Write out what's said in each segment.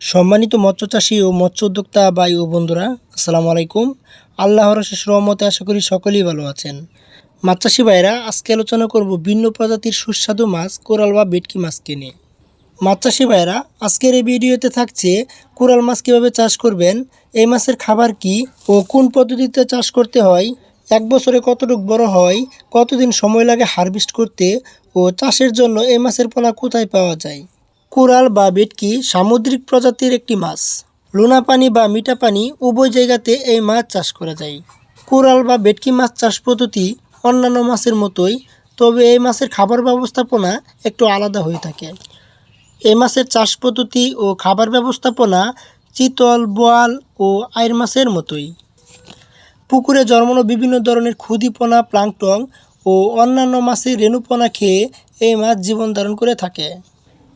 সম্মানিত মৎস্য চাষী ও মৎস্য উদ্যোক্তা ভাই ও বন্ধুরা, আসসালামু আলাইকুম। আল্লাহর শেষ রহমতে আশা করি সকলেই ভালো আছেন। মাছ চাষি ভাইরা আজকে আলোচনা করব ভিন্ন প্রজাতির সুস্বাদু মাছ, কোরাল বা বেটকি মাছকে নিয়ে। মাছ চাষি ভাইরা আজকের এই ভিডিওতে থাকছে কোরাল মাছ কীভাবে চাষ করবেন, এই মাছের খাবার কি ও কোন পদ্ধতিতে চাষ করতে হয়, এক বছরে কতটুকু বড় হয়, কতদিন সময় লাগে হারভেস্ট করতে ও চাষের জন্য এই মাছের পোনা কোথায় পাওয়া যায়। কোরাল বা বেটকি সামুদ্রিক প্রজাতির একটি মাছ। লোনা পানি বা মিঠা পানি উভয় জায়গাতে এই মাছ চাষ করা যায়। কোরাল বা বেটকি মাছ চাষ পদ্ধতি অন্যান্য মাছের মতোই, তবে এই মাছের খাবার ব্যবস্থাপনা একটু আলাদা হয়ে থাকে। এই মাছের চাষ পদ্ধতি ও খাবার ব্যবস্থাপনা চিতল, বোয়াল ও আয়ের মাছের মতোই। পুকুরে জন্মানো বিভিন্ন ধরনের ক্ষুদিপনা, প্লাংটং ও অন্যান্য মাছের রেণুপনা খেয়ে এই মাছ জীবন ধারণ করে থাকে।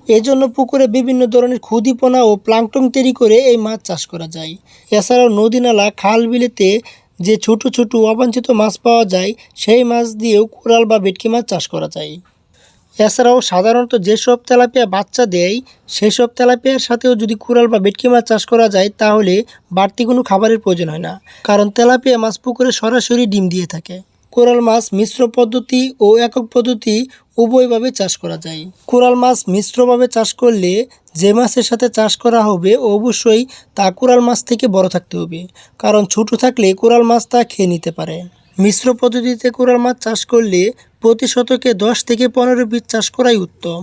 এজন্য পুকুরে বিভিন্ন ধরনের ক্ষুদিপনা ও প্লাংটন তৈরি করে এই মাছ চাষ করা যায়। এছাড়াও নদী নালা, খাল বিলেতে যে ছোট ছোট অবাঞ্ছিত মাছ পাওয়া যায়, সেই মাছ দিয়েও কোরাল বা ভেটকি মাছ চাষ করা যায়। এছাড়াও সাধারণত যেসব তেলাপিয়া বাচ্চা দেয় সেই সব তেলাপিয়ার সাথেও যদি কুরাল বা ভেটকি মাছ চাষ করা যায়, তাহলে বাড়তি কোনো খাবারের প্রয়োজন হয় না। কারণ তেলাপিয়া মাছ পুকুরে সরাসরি ডিম দিয়ে থাকে। কোরাল মাছ মিশ্র পদ্ধতি ও একক পদ্ধতি উভয়ভাবে চাষ করা যায়। কোরাল মাছ মিশ্রভাবে চাষ করলে যে মাছের সাথে চাষ করা হবে, অবশ্যই তা কোরাল মাছ থেকে বড় থাকতে হবে, কারণ ছোট থাকলে কোরাল মাছ তা খেয়ে নিতে পারে। মিশ্র পদ্ধতিতে কোরাল মাছ চাষ করলে প্রতি শতকে দশ থেকে পনেরো পিস চাষ করাই উত্তম।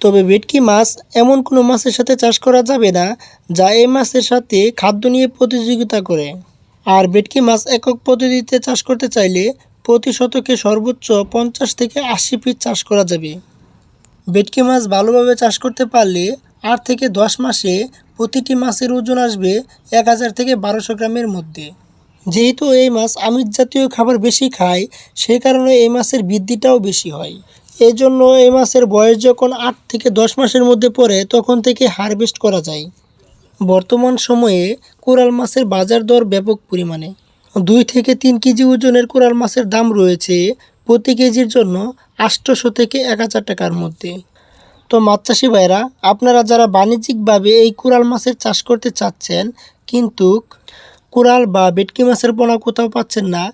তবে ভেটকি মাছ এমন কোনো মাছের সাথে চাষ করা যাবে না, যা এই মাছের সাথে খাদ্য নিয়ে প্রতিযোগিতা করে। আর ভেটকি মাছ একক পদ্ধতিতে চাষ করতে চাইলে প্রতি শতকে সর্বোচ্চ পঞ্চাশ থেকে আশি পিস চাষ করা যাবে। ভেটকি মাছ ভালোভাবে চাষ করতে পারলে আট থেকে দশ মাসে প্রতিটি মাছের ওজন আসবে এক হাজার থেকে বারোশো গ্রামের মধ্যে। যেহেতু এই মাছ আমিষ জাতীয় খাবার বেশি খায় সেই কারণে এই মাছের বৃদ্ধিটাও বেশি হয়। এই জন্য এই মাছের বয়স যখন আট থেকে দশ মাসের মধ্যে পড়ে, তখন থেকে হারভেস্ট করা যায়। বর্তমান সময়ে কোরাল মাছের বাজার দর ব্যাপক পরিমাণে। দুই থেকে তিন কেজি ওজনের কোরাল মাছের দাম রয়েছে প্রতি কেজির জন্য আটশোশো থেকে এক হাজার টাকার মধ্যে। তো মাছ চাষি ভাইরা আপনারা যারা বাণিজ্যিকভাবে এই কোরাল মাছের চাষ করতে চাচ্ছেন, কিন্তু কোরাল বা ভেটকি মাছের পোনা কোথাও পাচ্ছেন না,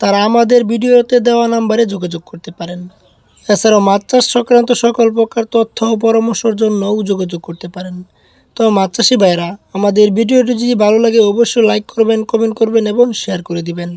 তারা আমাদের ভিডিওতে দেওয়া নাম্বারে যোগাযোগ করতে পারেন। এছাড়াও মাছ চাষ সংক্রান্ত সকল প্রকার তথ্য ও পরামর্শের জন্যও যোগাযোগ করতে পারেন। তো মাছ চাষি ভাইরা আমাদের ভিডিওটি যদি ভালো লাগে, অবশ্যই লাইক করবেন কমেন্ট করবেন এবং শেয়ার করে দিবেন।